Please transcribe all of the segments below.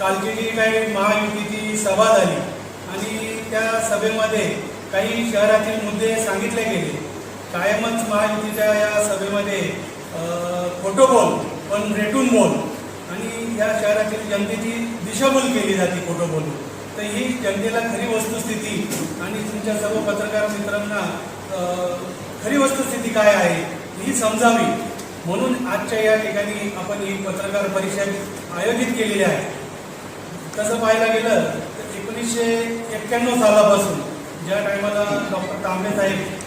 कालची जी काही महायुतीची सभा झाली. आणि त्या सभेमध्ये काही शहरातील मुद्दे सांगितले गेले. कायमच महायुतीच्या या सभेमध्ये खोटो बोल पण रेटून बोल. आणि या शहरातील जनतेची दिशाभूल केली जाते खोटो बोलून. तर ही जनतेला खरी वस्तुस्थिती आणि तुमच्या सर्व पत्रकार मित्रांना खरी वस्तुस्थिती काय आहे ही समजावी. म्हणून आजच्या या ठिकाणी आपण ही पत्रकार परिषद आयोजित केलेली आहे. तसं पाहायला गेलं तर एकोणीसशे एक्क्याण्णव सालापासून ज्या टायमाला डॉक्टर तांबे साहेब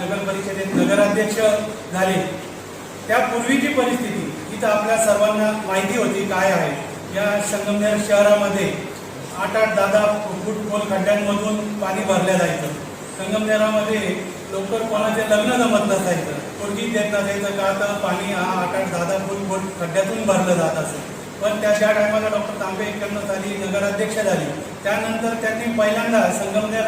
नगर परिषदेत नगराध्यक्ष झाले त्यापूर्वीची परिस्थिती ही तर आपल्या सर्वांना माहिती होती काय आहे. या संगमनेर शहरामध्ये आठ आठ दहा दहा फूट खोल खड्ड्यांमधून पाणी भरल्या जायचं. संगमनेरामध्ये लवकर कोणाचे लग्न जमत नसायचं. कोणती देत नसायचं का तर पाणी हा आठ आठ दहा दहा फूट खोल खड्ड्यातून भरलं जात असेल पण त्या ज्या टायमाला डॉक्टर तांबे एक्क्याण्णव झाली नगराध्यक्ष झाली. त्यानंतर त्यांनी पहिल्यांदा संगमनेर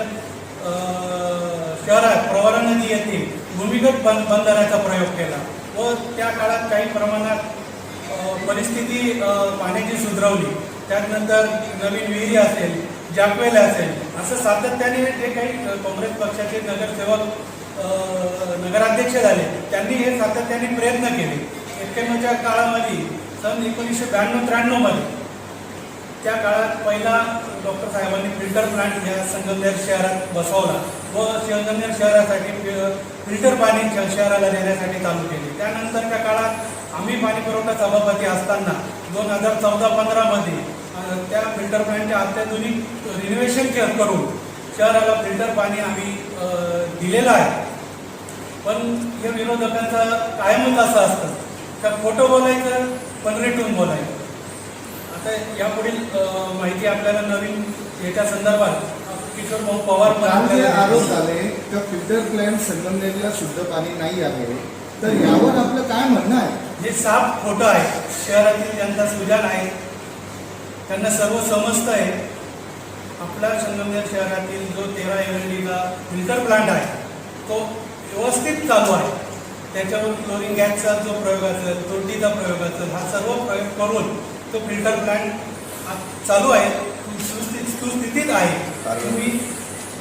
शहरात प्रवरा नदी येथे भूमिगत बंद बंदराचा प्रयोग केला व त्या काळात काही प्रमाणात परिस्थिती पाण्याची सुधरवली. त्यानंतर नवीन विहिरी असेल जाकवेल असेल असं सातत्याने जे काही काँग्रेस पक्षाचे नगरसेवक नगराध्यक्ष झाले त्यांनी हे सातत्याने प्रयत्न केले. एक्क्याण्णवच्या काळामध्ये सन एकोणीसशे ब्याण्णव त्र्याण्णवमध्ये त्या काळात पहिला डॉक्टर साहेबांनी फिल्टर प्लांट या संगमनेर शहरात बसवला. व संगमनेर शहरासाठी फिल्टर पाणी शहराला देण्यासाठी चालू केले. त्यानंतरच्या काळात आम्ही पाणी पुरवठा सभापती असताना दोन हजार चौदा पंधरामध्ये त्या फिल्टर प्लांटचे अत्याधुनिक रिनोव्हेशन करून शहराला फिल्टर पाणी आम्ही दिलेलं आहे. पण हे विरोधकांचा कायमच असं असतं. तर खोटं बोलायचं पण रेटून बोलायचं आता यापुढील माहिती आपल्याला नवीन याच्या संदर्भात किशोर भाऊ पवार जे आरोप. झाले का फिल्टर प्लॅन्ट संगमनेरला शुद्ध पाणी नाही आहे. तर यावर आपलं काय म्हणणं आहे? हे साफ खोटं आहे शहरातील जनता सुजान आहे त्यांना सर्व समजतं आहे. आपला संगमनेर शहरातील जो तेरा एल फिल्टर प्लांट आहे तो व्यवस्थित चालू आहे. त्याच्यावर क्लोरिन गॅसचा जो प्रयोग असेल तोटीचा प्रयोग असेल हा सर्व प्रयोग करून तो फिल्टर प्लांट चालू आहे. सुस्थित सुस्थितीत आहे. तुम्ही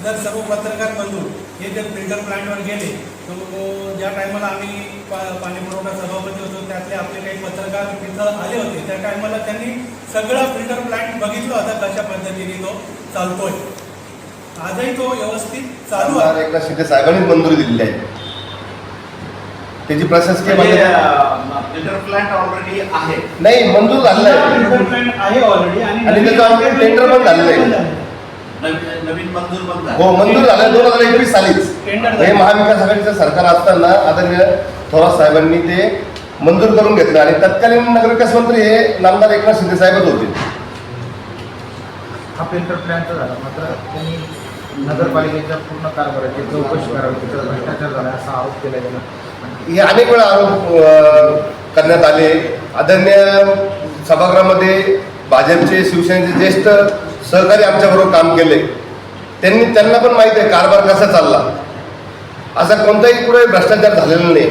जर सर्व पत्रकार बंधू हे जर फिल्टर प्लांटवर गेले तर ज्या टायमाला आम्ही पा पाणी पुरवठा सभापती होतो त्यातले आपले काही पत्रकार तिथं आले होते त्या टायमाला त्यांनी सगळा फिल्टर प्लांट बघितला होता कशा पद्धतीने तो चालतोय. आजही तो व्यवस्थित चालू आहे. शिंदे मंजुरी दिलेली आहे. त्याची प्रशासकीय मान्यता फिल्टर प्लांट ऑलरेडी आहे. नाही मंजूर झालेलं आहे. फिल्टर प्लांट आहे ऑलरेडी आणि नवीन त्याचं already tender पण झालेलं आहे. नवीन नवीन मंजूर झालं. हो मंजूर झालं दोन हजार एकवीस सालीच. टेंडर हे झालं. महाविकास आघाडीचं सरकार असताना आदरणीय थोरात साहेबांनी ते मंजूर करून घेतलं. आणि तत्कालीन नगरविकास मंत्री हे नामदार एकनाथ शिंदे साहेबच होते. हा फिल्टर प्लॅनचा झाला. मात्र त्यांनी नगरपालिकेच्या पूर्ण कारभाराची चौकशी करावी तिथं भ्रष्टाचार झाला असा आरोप केला गेला. हे अनेक वेळा आरोप करण्यात आले. आदरणीय सभागृहामध्ये भाजपचे शिवसेनेचे ज्येष्ठ सहकारी आमच्याबरोबर काम केले. त्यांनी त्यांना पण माहिती आहे कारभार कसा चालला. असा कोणताही कुठे भ्रष्टाचार झालेला नाही.